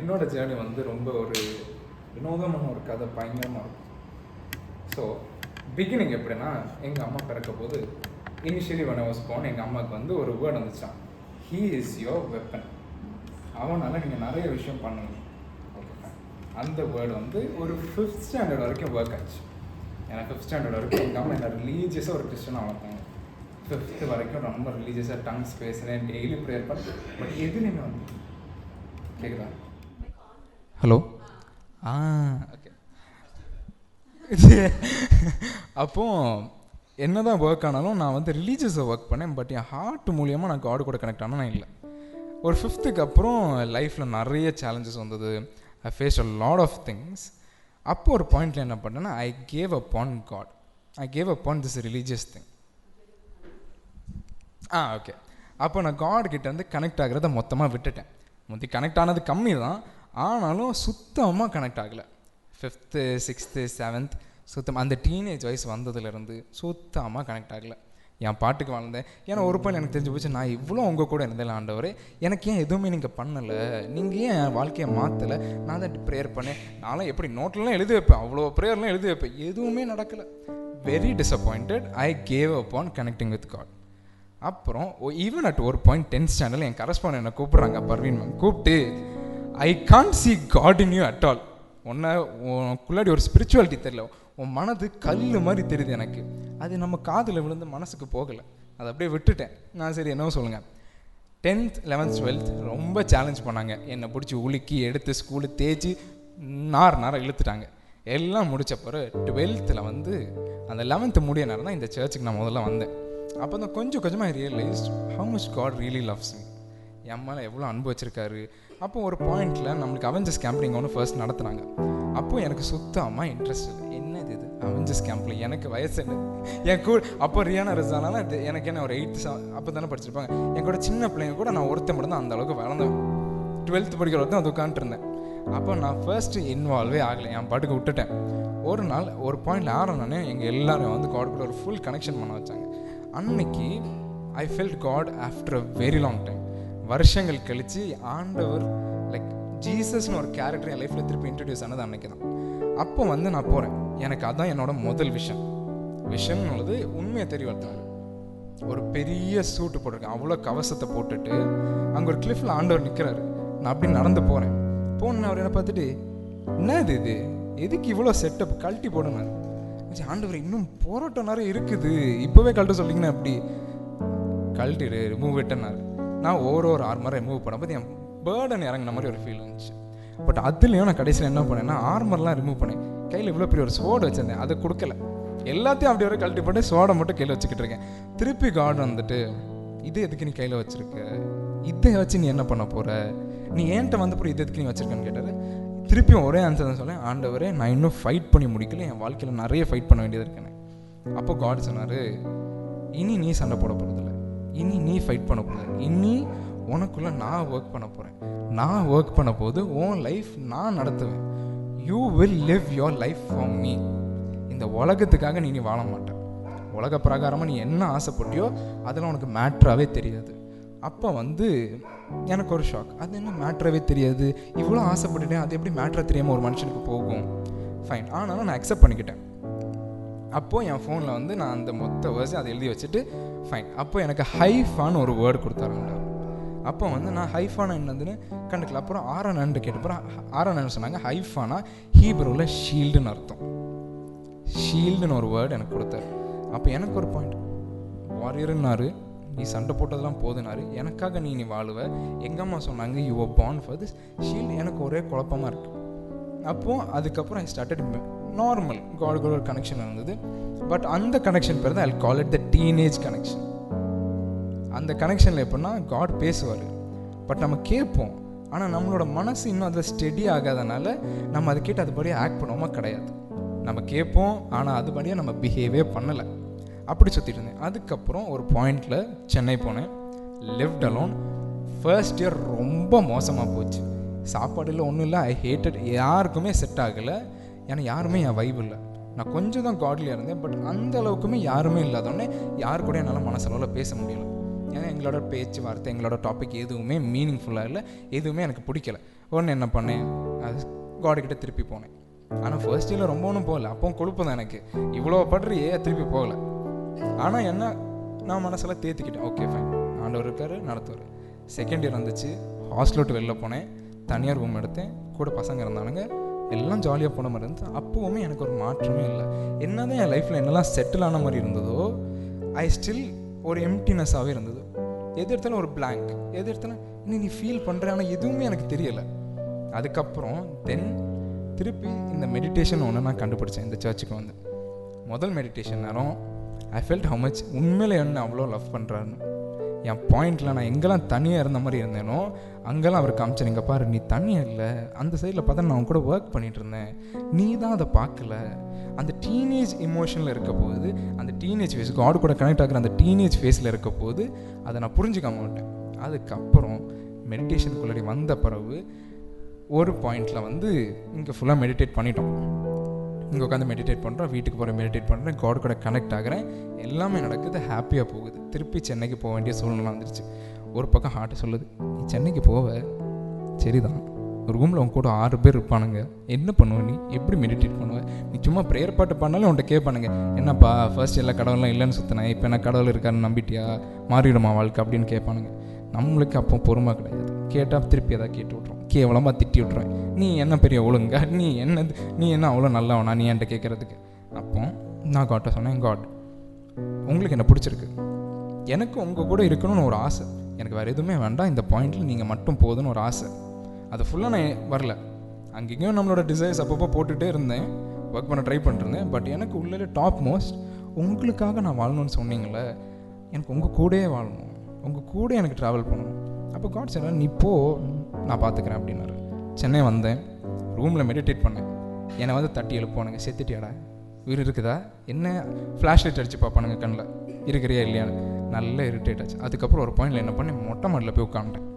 என்னோட ஜேர்னி வந்து ரொம்ப ஒரு வினோதமான ஒரு கதை பயங்கரமாக இருக்கும். ஸோ பிகினிங் எப்படின்னா எங்கள் அம்மா பிறக்க போது இனிஷியலி ஒன் ஹவர்ஸ் போன் எங்கள் அம்மாவுக்கு வந்து ஒரு வேர்டு வந்துச்சான் ஹீ இஸ் யோர் வெப்பன் அவனால் நீங்கள் நிறைய விஷயம் பண்ணணும் ஓகே அந்த வேர்டு வந்து ஒரு ஃபிஃப்த் ஸ்டாண்டர்ட் வரைக்கும் ஒர்க் ஆச்சு. ஏன்னா ஃபிஃப்த் ஸ்டாண்டர்ட் வரைக்கும் எங்கள் அம்மா என்ன ரிலீஜியஸாக ஒரு கிறிஸ்டனாக வளர்த்தாங்க. ஃபிஃப்த்து வரைக்கும் ரொம்ப ரிலீஜியஸாக டங்ஸ் பேசுகிறேன் டெய்லி ப்ரேயர் பண்ணேன். பட் எதுலேயுமே வந்து கேட்குறேன் ஹலோ ஆ ஓகே அப்போ என்னதான் ஒர்க் ஆனாலும் நான் வந்து ரிலீஜியஸை ஒர்க் பண்ணேன் பட் என் ஹார்ட் மூலியமாக நான் காடு கூட கனெக்ட் ஆனால் நான் இல்லை. ஒரு ஃபிஃப்த்துக்கு அப்புறம் லைஃப்பில் நிறைய சேலஞ்சஸ் வந்தது. I face a lot of things அப்போ ஒரு பாயிண்ட்ல என்ன பண்ணேன்னா I gave a ban God I gave a ban this religious thing ah okay அப்போ நான் காட் கிட்ட கனெக்ட் ஆகிறத மொத்தமாக விட்டுட்டேன். முந்தி கனெக்ட் ஆனது கம்மி தான் ஆனாலும் சுத்தமாக கனெக்ட் ஆகலை. ஃபிஃப்த்து சிக்ஸ்த்து செவன்த் சுத்தமாக அந்த டீனேஜ் வயசு வந்ததுலேருந்து சுத்தமாக கனெக்ட் ஆகலை. என் பாட்டுக்கு வாழ்ந்தேன். ஏன்னா ஒரு பாயிண்ட் எனக்கு தெரிஞ்சு போச்சு நான் இவ்வளோ உங்கள் கூட இருந்தேன் ஆண்டவர். எனக்கு ஏன் எதுவுமே நீங்கள் பண்ணலை? நீங்கள் ஏன் என் வாழ்க்கையை மாற்றலை நான் தான் ப்ரேயர் பண்ணேன். நான்லாம் எப்படி நோட்லலாம் எழுதி வைப்பேன்? அவ்வளோ ப்ரேயர்லாம் எழுதி வைப்பேன். எதுவுமே நடக்கலை. Very disappointed I gave up on connecting with God அப்புறம் ஈவன் அட் ஒரு பாயிண்ட் டென்த் ஸ்டாண்டர்டில் என் கரஸ்பாண்ட் என்னை கூப்பிட்றாங்க பர்வீன் மேம். கூப்பிட்டு I can't see God in you at all உன்னை உனக்குள்ளாடி ஒரு ஸ்பிரிச்சுவாலிட்டி தெரியல. உன் மனது கல் மாதிரி தெரியுது எனக்கு. அது நம்ம காதில் விழுந்து மனசுக்கு போகலை. அதை அப்படியே விட்டுட்டேன். நான் சரி என்னவோ சொல்லுங்கள் டென்த் லெவன்த் டுவெல்த் ரொம்ப சேலஞ்ச் பண்ணாங்க. என்னை பிடிச்சி உலுக்கி எடுத்து ஸ்கூலு தேய்ச்சி நார் நேரம் இழுத்துட்டாங்க. எல்லாம் முடித்த பிறகு டுவெல்த்தில் வந்து அந்த லெவன்த்து முடிய நேரம் தான் இந்த சர்ச்சுக்கு நான் முதல்ல வந்தேன். அப்போ தான் கொஞ்சம் கொஞ்சமாக realise how much God really loves me என் மேலே எவ்வளோ அன்பு வச்சுருக்காரு? அப்போ ஒரு பாயிண்டில் நம்மளுக்கு அவெஞ்சர்ஸ் கேம்பிங் ஒன்று ஃபர்ஸ்ட் நடத்துனாங்க. அப்போ எனக்கு சுத்தமாக இன்ட்ரெஸ்ட் இல்லை. என்னது இது? அவெஞ்சர்ஸ் கேம்பில் எனக்கு வயசு என்ன? என் கூட அப்போ ரியானா ரசானால இது எனக்கு என்ன ஒரு எயித்து அப்போ தானே படிச்சிருப்பாங்க. என் கூட சின்ன பிள்ளைங்க கூட நான் ஒருத்தன் மட்டும் தான் அந்த அளவுக்கு வளர்ந்தேன் டுவெல்த் படிக்கிற ஒருத்தன் அது உட்காந்துருந்தேன் அப்போ நான் ஃபர்ஸ்ட்டு இன்வால்வே ஆகலை. என் பாட்டுக்கு விட்டுட்டேன். ஒரு நாள் ஒரு பாயிண்ட் ஆறணுன்னே எங்கள் எல்லாரும் வந்து காட் கூட ஒரு ஃபுல் கனெக்ஷன் பண்ண வச்சாங்க. அன்னைக்கு I felt God after a very long time வருஷங்கள் கழித்து ஆண்டவர் லைக் ஜீசஸ்னு ஒரு கேரக்டர் என் லைஃப்பில் திருப்பி இன்ட்ரடியூஸ் ஆனது அன்னைக்கு தான் அப்போ வந்து நான் போகிறேன் எனக்கு அதுதான் என்னோட முதல் விஷன் விஷன்னுள்ளது உண்மையை தெரியவர்த்தாங்க ஒரு பெரிய சூட்டு போட்டிருக்கேன். அவ்வளோ கவசத்தை போட்டுட்டு அங்கே ஒரு கிளிஃபில் ஆண்டவர் நிற்கிறாரு நான் அப்படி நடந்து போகிறேன் போன அவர் என்ன பார்த்துட்டு என்ன இது? இது எதுக்கு இவ்வளோ செட்டப் கழட்டி போடுனாரு ஆண்டவர் இன்னும் போராட்டம் நிறைய இருக்குது. இப்போவே கழட்ட சொல்லிங்கன்னா அப்படி. கழட்டிடு ரிமூவ் விட்டனாரு நான் ஒரு ஒரு ஆர்மரை ரிமூவ் பண்ணும்போது என் பேர்டன் இறங்கின மாதிரி ஒரு ஃபீல் இருந்துச்சு. பட் அதுலேயும் நான் கடைசியில் என்ன பண்ணேன்னா ஆர்மர்லாம் ரிமூவ் பண்ணேன். கையில் இவ்வளோ பெரிய ஒரு சோடு வச்சுருந்தேன். அதை கொடுக்கல. எல்லாத்தையும் அப்படி ஒரு கழட்டி போட்டு சோடை மட்டும் கையில் வச்சுக்கிட்டு இருக்கேன். திருப்பி கார்டு வந்துட்டு இது எதுக்கு நீ கையில் வச்சுருக்க? இதை வச்சு நீ என்ன பண்ண போற? நீ ஏன்ட்ட வந்து அப்புறம் இது எதுக்கு நீ வச்சுருக்கேன்னு கேட்டார் திருப்பியும் ஒரே ஆன்சர் தான் சொல்லேன் ஆண்டவரே நான் இன்னும் ஃபைட் பண்ணி முடிக்கல. என் வாழ்க்கையில் நிறைய ஃபைட் பண்ண வேண்டியது இருக்கேன் அப்போ காட் சொன்னார் இனி நீ சண்டை போட போகிறதில்ல இனி நீ ஃபைட் பண்ண போகிற இனி உனக்குள்ள நான் ஒர்க் பண்ண போகிறேன் நான் ஒர்க் பண்ண போது உன் லைஃப் நான் நடத்துவேன். You will live your life for me இந்த உலகத்துக்காக நீ நீ வாழ மாட்டேன் உலக பிரகாரமாக நீ என்ன ஆசைப்பட்டியோ அதெல்லாம் உனக்கு மேட்ராகவே தெரியாது. அப்போ வந்து எனக்கு ஒரு ஷாக் அது என்ன மேட்ராகவே தெரியாது? இவ்வளோ ஆசைப்பட்டுட்டேன். அது எப்படி மேட்ரா தெரியாமல் ஒரு மனுஷனுக்கு போகும்? ஃபைன் ஆனாலும் நான் அக்செப்ட் பண்ணிக்கிட்டேன். அப்போது என் ஃபோனில் வந்து நான் அந்த மொத்த வேர்ஸை அதை எழுதி வச்சுட்டு ஃபைன் அப்போ எனக்கு ஹைஃபான்னு ஒரு வேர்டு கொடுத்தாருங்க அப்போ வந்து நான் ஹைஃபானா என்னதுன்னு கண்டுக்கல. அப்புறம் ஆரணன்ட்டு கேட்டப்பறம் ஆரணன் சொன்னாங்க. ஹைஃபானா ஹீப்ரோவில் ஷீல்டுன்னு அர்த்தம். ஷீல்டுன்னு ஒரு வேர்டு எனக்கு கொடுத்தாரு. அப்போ எனக்கு ஒரு பாயிண்ட் வாரியர்னாரு நீ சண்டை போட்டதெல்லாம் போதுனாரு எனக்காக நீ நீ வாழுவ. எங்கள் அம்மா சொன்னாங்க you are born for this shield எனக்கு ஒரே குழப்பமாக இருக்குது அப்போது அதுக்கப்புறம் ஐ ஸ்டார்டட் நார்மல் காட் கூட ஒரு கனெக்ஷன் இருந்தது பட் அந்த கனெக்ஷன் பேர் தான் I call it the teenage connection அந்த கனெக்ஷனில் எப்படின்னா காட் பேசுவார். பட் நம்ம கேட்போம். ஆனால் நம்மளோட மனசு இன்னும் அதில் ஸ்டெடி ஆகாதனால நம்ம அதை கேட்டு அதுபடியே ஆக்ட் பண்ணுவோமா? கிடையாது. நம்ம கேட்போம் ஆனால் அதுபடியே நம்ம பிஹேவே பண்ணலை. அப்படி சுற்றிட்டு இருந்தேன். அதுக்கப்புறம் ஒரு பாயிண்டில் சென்னை போனேன். லெஃப்ட் அலோன் ஃபர்ஸ்ட் இயர் ரொம்ப மோசமாக போச்சு. சாப்பாடுல ஒன்றும் இல்லை. ஐ ஹேட்டட் யாருக்குமே செட் ஆகலை. ஏன்னா யாருமே என் வைப் இல்லை. நான் கொஞ்சம் தான் காட்லியாக இருந்தேன் பட் அந்த அளவுக்குமே யாருமே இல்லாதோடனே யாரு கூட என்னால் மனசளவில் பேச முடியல. ஏன்னா எங்களோட பேச்சு வார்த்தை எங்களோட டாபிக் எதுவுமே மீனிங்ஃபுல்லாக இல்லை எதுவுமே எனக்கு பிடிக்கல. உடனே என்ன பண்ணேன்? அது காடுக்கிட்ட திருப்பி போனேன். ஆனால் ஃபர்ஸ்ட் இயரில் ரொம்ப ஒன்றும் போகல. அப்போ கொழுப்பு தான் எனக்கு. இவ்வளோ படுறியே திருப்பி போகல. ஆனால் என்ன நான் மனசில் தேத்திக்கிட்டேன். ஓகே ஃபைன் ஆண்டவர் இருக்கார் நடத்துவார். செகண்ட் இயர் வந்துச்சு. ஹாஸ்டல் விட்டு வெளில போனேன். தனியார் ரூம் எடுத்தேன். கூட பசங்க இருந்தானுங்க. எல்லாம் ஜாலியாக போன மாதிரி இருந்துச்சு. அப்போவுமே எனக்கு ஒரு மாற்றமே இல்லை. என்ன தான் என் லைஃப்பில் என்னெல்லாம் செட்டில் ஆன மாதிரி இருந்ததோ ஐ ஸ்டில் ஒரு எம்டினஸ்ஸாகவே இருந்தது. எது எடுத்தாலும் ஒரு பிளாங்க் எது எடுத்தாலும் இன்னும் நீ ஃபீல் பண்ணுற ஆனால் எதுவுமே எனக்கு தெரியலை. அதுக்கப்புறம் தென் திருப்பி இந்த மெடிடேஷன் ஒன்று நான் கண்டுபிடிச்சேன். இந்த சர்ச்சுக்கு வந்து. முதல் மெடிடேஷன் நேரம் ஐ ஃபெல்ட் ஹவு மச் உண்மையில் என்ன அவ்வளோ லவ் பண்ணுறாருன்னு என் பாயிண்டில் நான் எங்கெல்லாம் தனியாக இருந்த மாதிரி இருந்தேனோ அங்கெல்லாம் அவர் காமிச்சு நீங்கள் பாரு நீ தனியாக இல்லை. அந்த சைடில் பார்த்தா நான் கூட ஒர்க் பண்ணிகிட்டு இருந்தேன். நீ தான் அதை பார்க்கல. அந்த டீனேஜ் இமோஷனில் இருக்க போது அந்த டீனேஜ் ஃபேஸ் காடு கூட கனெக்ட் ஆகிற அந்த டீனேஜ் ஃபேஸில் இருக்க போது அதை நான் புரிஞ்சுக்காம விட்டேன். அதுக்கப்புறம் மெடிடேஷனுக்குள்ளடி வந்த பிறகு ஒரு பாயிண்டில் வந்து இங்கே ஃபுல்லாக மெடிடேட் பண்ணிட்டோம். இங்கே உட்காந்து மெடிடேட் பண்ணுறோம் வீட்டுக்கு போகிற மெடிடேட் பண்ணுறேன் காட் கூட கனெக்ட் ஆகிறேன். எல்லாமே நடக்குது ஹாப்பியாக போகுது. திருப்பி சென்னைக்கு போக வேண்டிய சூழ்நிலை வந்துருச்சு. ஒரு பக்கம் ஹார்ட்டு சொல்லுது நீ சென்னைக்கு போவ? சரிதான். ஒரு ரூமில் உன் கூட ஆறு பேர் இருப்பானுங்க. என்ன பண்ணுவ நீ? எப்படி மெடிடேட் பண்ணுவ? நீ சும்மா ப்ரேயர் பாட்டு பண்ணாலும் உன்ட்ட கேட்பானுங்க. என்னப்பா ஃபர்ஸ்ட் எல்லா கடவுள்லாம் இல்லைன்னு சுற்றினேன் இப்போ என்ன கடவுள் இருக்காருன்னு நம்பிட்டியா? மாறிடுமா வாழ்க்கை? அப்படின்னு கேட்பானுங்க. நம்மளுக்கு அப்போ பொறுமை கிடையாது. கேட்டால் திருப்பி எதாவது கேட்டு விட்றோம் கேவலமாக திட்டி விட்ருவேன் நீ என்ன பெரிய ஒழுங்கா? நீ என்ன நீ என்ன அவ்வளோ நல்லவனா? நீ என்கிட்ட கேட்குறதுக்கு. அப்போ நான் காட்ட சொன்னேன் காட் உங்களுக்கு என்ன பிடிச்சிருக்கு? எனக்கு உங்கள் கூட இருக்கணும்னு ஒரு ஆசை. எனக்கு வேறு எதுவுமே வேண்டாம். இந்த பாயிண்டில் நீங்கள் மட்டும் போதுன்னு ஒரு ஆசை. அது ஃபுல்லாக நான் வரல. அங்கேயும் நம்மளோட டிசைர்ஸ் அப்பப்போ போட்டுகிட்டே இருந்தேன். ஒர்க் பண்ண ட்ரை பண்ணிருந்தேன் பட் எனக்கு உள்ளே டாப் மோஸ்ட் உங்களுக்காக நான் வாழணும்னு சொன்னீங்களே எனக்கு உங்கள் கூடயே வாழணும். உங்கள் கூட எனக்கு ட்ராவல் பண்ணணும். அப்போ காட்ஸ் என்ன நீ போ. நான் பார்த்துக்கிறேன் அப்படின்னாரு. சென்னை வந்தேன். ரூமில் மெடிடேட் பண்ணேன். என்னை வந்து தட்டி எழுப்புவானுங்க. செத்துட்டியாடா உயிர் இருக்குதா? என்ன? ஃப்ளாஷ் லைட் அடித்து பார்ப்பானுங்க கண்ணில். இருக்கிறியா இல்லையான்னு. நல்லா இரிட்டேட் ஆச்சு. அதுக்கப்புறம் ஒரு பாயிண்டில் என்ன பண்ணேன்? மொட்டை மாடியில் போய் உட்காந்துட்டேன்.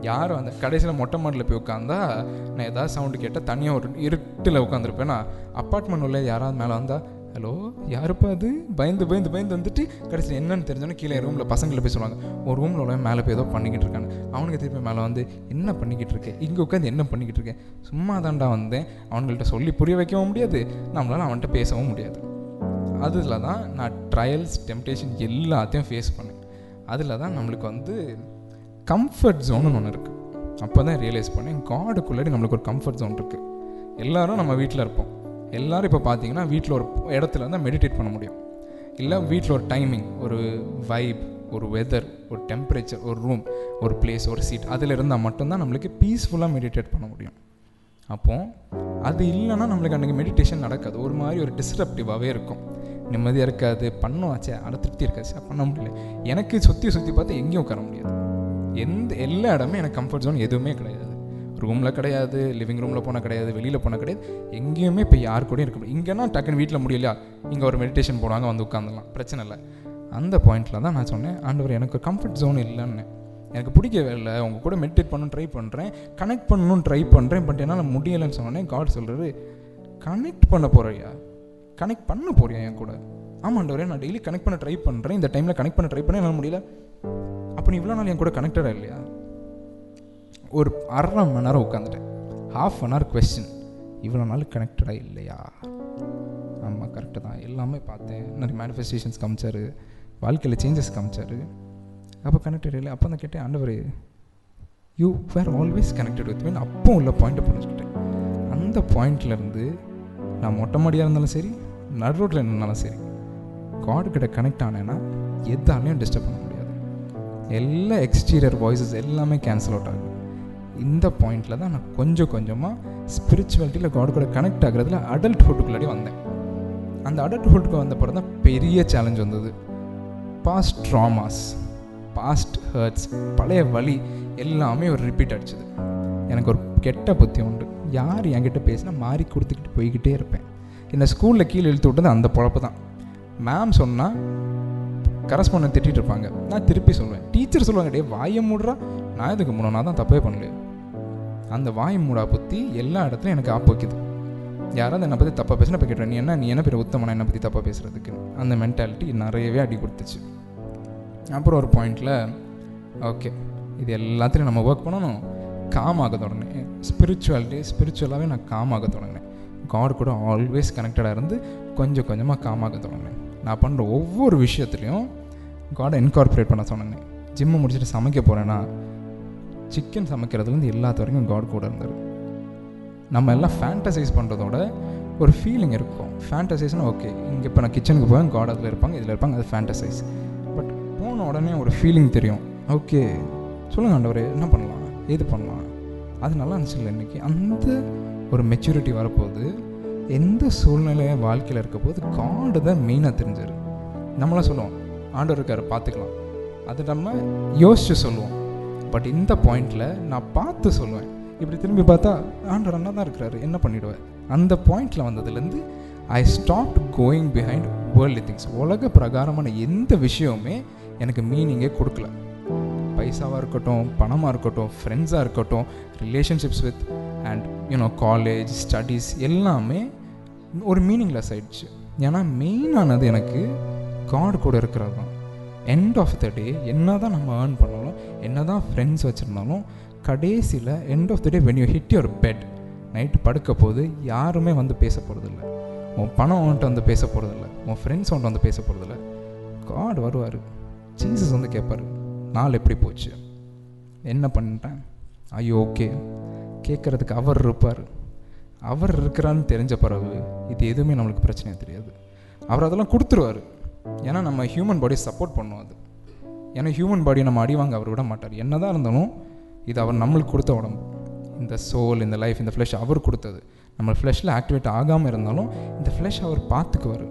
யாரும் அந்த கடைசியில் மொட்டை மாடியில் போய் உட்காந்தா? நான் ஏதாவது சவுண்டு கேட்டால் தனியாக ஒரு இருட்டில் உட்காந்துருப்பேன்? அப்பார்ட்மெண்ட் உள்ள யாராவது மேலே வந்தால் ஹலோ யாருப்பா அது? பயந்து பயந்து பயந்து வந்துட்டு கடைசியில் என்னன்னு தெரிஞ்சோன்னே கீழே ரூமில் பசங்களை போய் சொல்லுவாங்க. ஒரு ரூமில் உள்ள மேலே போய் ஏதோ பண்ணிக்கிட்டு இருக்காங்க அவனுக்கு திருப்பி மேலே வந்து என்ன பண்ணிக்கிட்டு இருக்கேன் இங்கே உட்காந்து என்ன பண்ணிக்கிட்டு இருக்கேன் சும்மா தாண்டா வந்தேன். அவங்கள்ட்ட சொல்லி புரிய வைக்கவும் முடியாது. நம்மளால் அவன்கிட்ட பேசவும் முடியாது. அதில் தான் நான் ட்ரையல்ஸ் டெம்டேஷன் எல்லாத்தையும் ஃபேஸ் பண்ணேன். அதில் தான் நம்மளுக்கு வந்து கம்ஃபர்ட் ஜோன்னு ஒன்று இருக்குது அப்போ தான் ரியலைஸ் பண்ணேன் காடுக்குள்ளாடி நம்மளுக்கு ஒரு கம்ஃபர்ட் ஜோன் இருக்குது எல்லாரும் நம்ம வீட்டில் இருப்போம். எல்லாரும் இப்போ பார்த்தீங்கன்னா வீட்டில் ஒரு இடத்துல இருந்தால் மெடிடேட் பண்ண முடியும். இல்லை வீட்டில் ஒரு டைமிங் ஒரு வைப் ஒரு வெதர் ஒரு டெம்பரேச்சர் ஒரு ரூம் ஒரு பிளேஸ் ஒரு சீட் அதில் இருந்தால் மட்டும்தான் நம்மளுக்கு பீஸ்ஃபுல்லாக மெடிடேட் பண்ண முடியும். அப்போது அது இல்லைன்னா நம்மளுக்கு அன்றைக்கி மெடிடேஷன் நடக்காது. ஒரு மாதிரி ஒரு டிஸ்டரப்டிவாகவே இருக்கும். நிம்மதியாக இருக்காது. பண்ணுவாச்சே அட திருப்தி இருக்காது. சே, பண்ண முடியல. எனக்கு சுற்றி சுற்றி பார்த்து எங்கேயும் உட்கார முடியாது. எந்த எல்லா இடமே எனக்கு கம்ஃபர்ட் ஜோன் எதுவுமே கிடையாது. ரூமில் கிடையாது லிவிங் ரூமில் போனால் கிடையாது வெளியில் போனால் கிடையாது எங்கேயுமே இப்போ யார் கூடயும் இருக்க முடியும் இங்கேனா டக்குன்னு வீட்டில் முடியலையா இங்கே ஒரு மெடிடேஷன் போடுவாங்க வந்து உட்காந்துலாம் பிரச்சனை இல்லை. அந்த பாயிண்டில் தான் நான் சொன்னேன் ஆண்டவர் எனக்கு கம்ஃபர்ட் ஜோன் இல்லைன்னு. எனக்கு பிடிக்கவே இல்லை. உங்கள் கூட மெடிடேட் பண்ண ட்ரை பண்ணுறேன் கனெக்ட் பண்ணணும்னு ட்ரை பண்ணுறேன் பட் என்னால் முடியலைன்னு சொன்னேன் காட் சொல்கிறாரு கனெக்ட் பண்ண போகிறியா கனெக்ட் பண்ண போறியா என் கூட? ஆமாண்டவரே நான் டெய்லி கனெக்ட் பண்ண ட்ரை பண்ணுறேன் இந்த டைமில் கனெக்ட் பண்ண ட்ரை பண்ண என்னால் முடியல. அப்போ நீ இவ்வளோ நாள் என் கூட கனெக்டடாக இல்லையா? ஒரு அரை மணி நேரம் உட்காந்துட்டேன் ஹாஃப் அன் ஹவர் கொஸ்டின் இவ்வளோ நாள் கனெக்டடாக இல்லையா? ஆமாம் கரெக்டு தான். எல்லாமே பார்த்தேன். நிறைய மேனிஃபெஸ்டேஷன்ஸ் காமிச்சாரு. வாழ்க்கையில் சேஞ்சஸ் காமிச்சாரு. அப்போ கனெக்டட் இல்லை. அப்போ தான் கேட்டேன் ஆண்டவர் you were always connected with me அப்போ உள்ள பாயிண்ட்டை புரிஞ்சுக்கிட்டேன். அந்த பாயிண்ட்லேருந்து நான் மொட்டை மாடியாக இருந்தாலும் சரி நடு ரோட்டில் இருந்தாலும் சரி காடு கிட்ட கனெக்ட் ஆனேன்னா எதாலையும் டிஸ்டர்ப் பண்ண முடியாது. எல்லா எக்ஸ்டீரியர் வாய்ஸஸ் எல்லாமே கேன்சல் அவுட் ஆகுது. இந்த பாயிண்டில் தான் நான் கொஞ்சம் கொஞ்சமாக ஸ்பிரிச்சுவாலிட்டியில் காட் கூட கனெக்ட் ஆகுறதுல அடல்ட்ஹுட்டுக்குள்ளாடி வந்தேன். அந்த அடல்ட்ஹுட்டுக்கு வந்த பிறகு தான் பெரிய சேலஞ்ச் வந்தது. பாஸ்ட் ட்ராமாஸ் பாஸ்ட் ஹர்ட்ஸ் பழைய வழி எல்லாமே ஒரு ரிப்பீட் அடிச்சது. எனக்கு ஒரு கெட்ட புத்தி உண்டு. யார் என்கிட்ட பேசினா மாறி கொடுத்துக்கிட்டு போய்கிட்டே இருப்பேன். என்னை ஸ்கூலில் கீழே இழுத்து விட்டது அந்த பொழப்பு தான். மேம் சொன்னால் கரஸ்பாண்ட் திட்டிகிட்டு இருப்பாங்க. நான் திருப்பி சொல்லுவேன். டீச்சர் சொல்லுவாங்க டே வாயை மூடுறா. நான் இதுக்கு முன்னாடி நான் தான் தப்பே பண்ணல அந்த வாய் மூடா புத்தி எல்லா இடத்துலையும் எனக்கு ஆப்பு வைக்குது. யாராவது என்னை பற்றி தப்பாக பேசினா இப்போ கேட்டேன் நீ என்ன நீ என்ன பேர் உத்தமனா என்னை பற்றி தப்பாக பேசுகிறதுக்கு அந்த மென்டாலிட்டி நிறையவே அடி கொடுத்துச்சு. அப்புறம் ஒரு பாயிண்டில் ஓகே இது எல்லாத்துலையும் நம்ம ஒர்க் பண்ணணும். காமாக தொடங்கினேன். ஸ்பிரிச்சுவாலிட்டி ஸ்பிரிச்சுவலாகவே நான் காமாக தொடங்கினேன். காட் கூட ஆல்வேஸ் கனெக்டடாக இருந்து கொஞ்சம் கொஞ்சமாக காமாக தொடங்கினேன். நான் பண்ணுற ஒவ்வொரு விஷயத்துலையும் காடை இன்கார்பரேட் பண்ண சொன்னேன். ஜிம்மை முடிச்சுட்டு சமைக்க போகிறேன்னா சிக்கன் சமைக்கிறதுலேருந்து எல்லாத்து வரைக்கும் காட் கூட இருந்தார். நம்ம எல்லாம் ஃபேண்டசைஸ் பண்ணுறதோட ஒரு ஃபீலிங் இருக்கும். ஃபேண்டசைஸ்னால் ஓகே இங்கே இப்போ நான் கிச்சனுக்கு போவேன் காட் அதில் இருப்பாங்க இதில் இருப்பாங்க அது ஃபேண்டசைஸ் பட் போன உடனே ஒரு ஃபீலிங் தெரியும். ஓகே சொல்லுங்கள் ஆண்டவர் என்ன பண்ணலாம்? ஏது பண்ணலாம்? அது நல்லா இருந்துச்சு இல்லை இன்றைக்கி அந்த ஒரு மெச்சூரிட்டி வரப்போகுது எந்த சூழ்நிலை வாழ்க்கையில் இருக்க போது காடு தான் மெயினாக தெரிஞ்சிரு. நம்மளாம் சொல்லுவோம் ஆண்டவர் இருக்கார் பார்த்துக்கலாம். அது நம்ம யோசிச்சு சொல்லுவோம். பட் இந்த பாயிண்டில் நான் பார்த்து சொல்லுவேன் இப்படி திரும்பி பார்த்தா ஆண்டர் அண்ணா தான் இருக்கிறாரு. என்ன பண்ணிவிடுவேன் அந்த பாயிண்டில் வந்ததுலேருந்து I stop going behind world things உலக பிரகாரமான எந்த விஷயமுமே எனக்கு மீனிங்கே கொடுக்கல. பைசாவாக இருக்கட்டும் பணமாக இருக்கட்டும் ஃப்ரெண்ட்ஸாக இருக்கட்டும் relationships with and you know college studies எல்லாமே ஒரு மீனிங்லெஸ் ஆயிடுச்சு. ஏன்னா மெயினானது எனக்கு காட் கூட இருக்கிறது தான். எண்ட் ஆஃப் த டே என்ன தான் நம்ம ஏர்ன் பண்ணாலும் என்ன தான் ஃப்ரெண்ட்ஸ் வச்சுருந்தாலும் கடைசியில் end of the day when you hit your bed night படுக்க போது யாருமே வந்து பேச போகிறதில்ல உன் பணம் வந்துட்டு வந்து பேச போகிறதில்ல உன் ஃப்ரெண்ட்ஸ் வந்துட்டு வந்து பேச போகிறதில்ல காட் வருவார். ஜீசஸ் வந்து கேட்பார் நாள் எப்படி போச்சு? என்ன பண்ணிட்டேன் ஐயோ ஓகே கேட்குறதுக்கு அவர் இருப்பார். அவர் இருக்கிறான்னு தெரிஞ்ச பிறகு இது எதுவுமே நம்மளுக்கு பிரச்சனையாக தெரியாது. அவர் அதெல்லாம் கொடுத்துருவார். ஏன்னா நம்ம ஹியூமன் பாடி சப்போர்ட் பண்ணும் அது. ஏன்னா ஹியூமன் பாடியை நம்ம அடி வாங்க அவர் விட மாட்டார். என்ன தான் இருந்தாலும் இது அவர் நம்மளுக்கு கொடுத்த உடம்பு. இந்த சோல் இந்த லைஃப் இந்த ஃப்ளஷ் அவர் கொடுத்தது. நம்ம ஃப்ளஷில் ஆக்டிவேட் ஆகாமல் இருந்தாலும் இந்த ஃப்ளஷ் அவர் பார்த்துக்குவார்.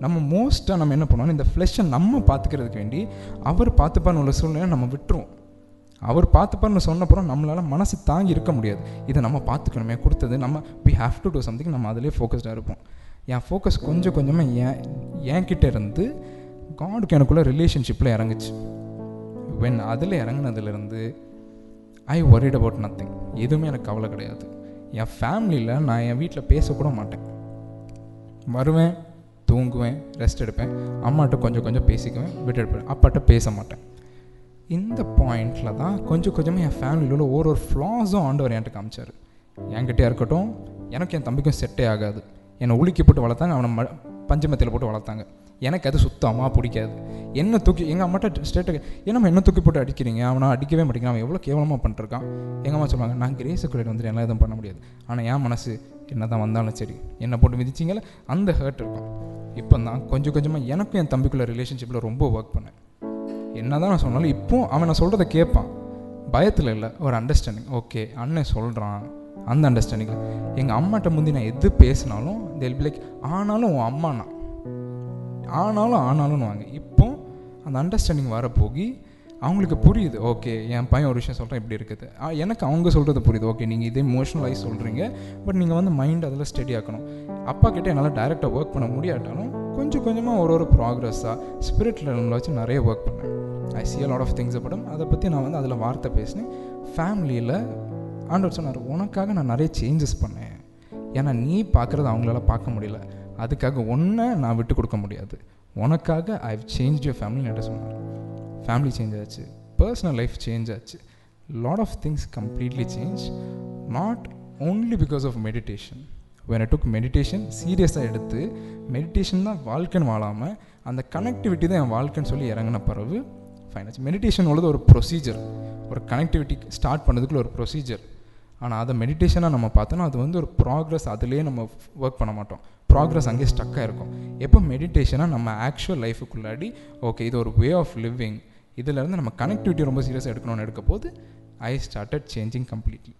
நம்ம மோஸ்ட்டாக நம்ம என்ன பண்ணுவோம் இந்த ஃப்ளஷை நம்ம பார்த்துக்கிறதுக்கு வேண்டி அவர் பார்த்துப்பான்னு உள்ள சூழ்நிலை நம்ம விட்டுருவோம். அவர் பார்த்துப்பார்னு சொன்னப்புறம் நம்மளால் மனசு தாங்கி இருக்க முடியாது. இதை நம்ம பார்த்துக்கணுமே கொடுத்தது நம்ம we have to do something நம்ம அதிலே ஃபோக்கஸ்டாக இருப்போம். என் ஃபோக்கஸ் கொஞ்சம் கொஞ்சமாக ஏன் என்கிட்ட இருந்து காடுக்கு எனக்குள்ள ரிலேஷன்ஷிப்பில் இறங்குச்சு. வென் அதில் இறங்குனதுலேருந்து ஐ ஒரிட் அபவுட் நத்திங் எதுவுமே எனக்கு கவலை கிடையாது. என் ஃபேமிலியில் நான் என் வீட்டில் பேசக்கூட மாட்டேன். வருவேன் தூங்குவேன் ரெஸ்ட் எடுப்பேன். அம்மாட்ட கொஞ்சம் கொஞ்சம் பேசிக்குவேன் விட்டு எடுப்பேன். அப்பாட்ட பேச மாட்டேன். இந்த பாயிண்டில் தான் கொஞ்சம் கொஞ்சமாக என் ஃபேமிலியில் உள்ள ஒரு ஒரு ஃப்ளாஸும் ஆண்டவர் என்கிட்ட காமிச்சார். என்கிட்டயா இருக்கட்டும் எனக்கு என் தம்பிக்கும் செட்டே ஆகாது. என்னை உலுக்கி போட்டு வளர்த்தாங்க அவனை ம பஞ்சமத்தில் போட்டு வளர்த்தாங்க. எனக்கு அது சுத்தமாக பிடிக்காது. என்ன தூக்கி எங்கள் அம்மாட்ட ஸ்டேட்டு ஏன்னா என்ன தூக்கி போட்டு அடிக்கிறீங்க? அவனை அடிக்கவே மாட்டேங்கிறான். அவன் எவ்வளோ கேவலமாக பண்ணிருக்கான். எங்கள் அம்மா சொல்லுவாங்க நான் கிரேஸுக்குள்ளே வந்துட்டு எல்லாம் எதுவும் பண்ண முடியாது. ஆனால் என் மனசு என்ன தான் வந்தாலும் சரி என்னை போட்டு மிதிச்சிங்கள அந்த ஹர்ட் இருக்கும். இப்போ தான் கொஞ்சம் கொஞ்சமாக எனக்கும் என் தம்பிக்குள்ள ரிலேஷன்ஷிப்பில் ரொம்ப ஒர்க் பண்ணேன். என்ன தான் நான் சொன்னாலும் இப்போ அவன் நான் சொல்கிறத கேட்பான். பயத்தில் இல்லை ஒரு அண்டர்ஸ்டாண்டிங் ஓகே அண்ணன் சொல்கிறான் அந்த அண்டர்ஸ்டாண்டிங்கில் எங்கள் அம்மாட்ட முந்தி நான் எது பேசினாலும் தெல் லைக் ஆனாலும் உன் அம்மாண்ணா ஆனாலும் ஆனாலும்னு வாங்க இப்போ அந்த அண்டர்ஸ்டாண்டிங் வர போகி அவங்களுக்கு புரியுது ஓகே என் பையன் ஒரு விஷயம் சொல்கிறேன் இப்படி இருக்குது. ஆ, எனக்கு அவங்க சொல்கிறது புரியுது ஓகே நீங்கள் இதே இமோஷனலைஸ் சொல்கிறீங்க பட் நீங்கள் வந்து மைண்ட் அதில் ஸ்டடி ஆக்கணும். அப்பா கிட்டே என்னால் டைரெக்டாக ஒர்க் பண்ண முடியாட்டாலும் கொஞ்சம் கொஞ்சமாக ஒரு ஒரு ப்ராக்ரஸாக ஸ்பிரிட் லெவலில் வச்சு நிறைய ஒர்க் பண்ணேன். I see lot of things படம் அதை பற்றி நான் வந்து அதில் வார்த்தை பேசினேன். ஃபேமிலியில் ஆண்டவர் சொன்னார் உனக்காக நான் நிறைய சேஞ்சஸ் பண்ணேன். ஏன்னா நீ பார்க்குறது அவங்களால பார்க்க முடியல. அதுக்காக ஒன்றை நான் விட்டு கொடுக்க முடியாது. உனக்காக ஐ சேஞ்ச் யூர் ஃபேமிலி என்கிட்ட சொன்னார். ஃபேமிலி சேஞ்ச் ஆச்சு. பர்சனல் லைஃப் சேஞ்ச் ஆச்சு. Lot of things completely change not only because of meditation when I took meditation சீரியஸாக எடுத்து மெடிடேஷன் தான் வாழ்க்கைன்னு வாழாமல் அந்த கனெக்டிவிட்டி தான் என் வாழ்க்கைன்னு சொல்லி இறங்கின பிறகு ஃபைனாச்சு மெடிடேஷன் உள்ளது ஒரு ப்ரொசீஜர் ஒரு கனெக்டிவிட்டி ஸ்டார்ட் பண்ணதுக்குள்ள ஒரு ப்ரொசீஜர் ஆனால் அதை மெடிடேஷனாக நம்ம பார்த்தோன்னா அது வந்து ஒரு ப்ராக்ரஸ் அதுலேயே நம்ம ஒர்க் பண்ண மாட்டோம். ப்ராக்ரஸ் அங்கேயே ஸ்டக்காக இருக்கும். எப்போ மெடிடேஷனாக நம்ம ஆக்சுவல் லைஃபுக்குள்ளாடி ஓகே இது ஒரு வே ஆஃப் லிவிங் இதிலேருந்து நம்ம கனெக்டிவிட்டி ரொம்ப சீரியஸாக எடுக்கணும்னு எடுக்க போது ஐ ஸ்டார்டட் சேஞ்சிங் கம்ப்ளீட்லி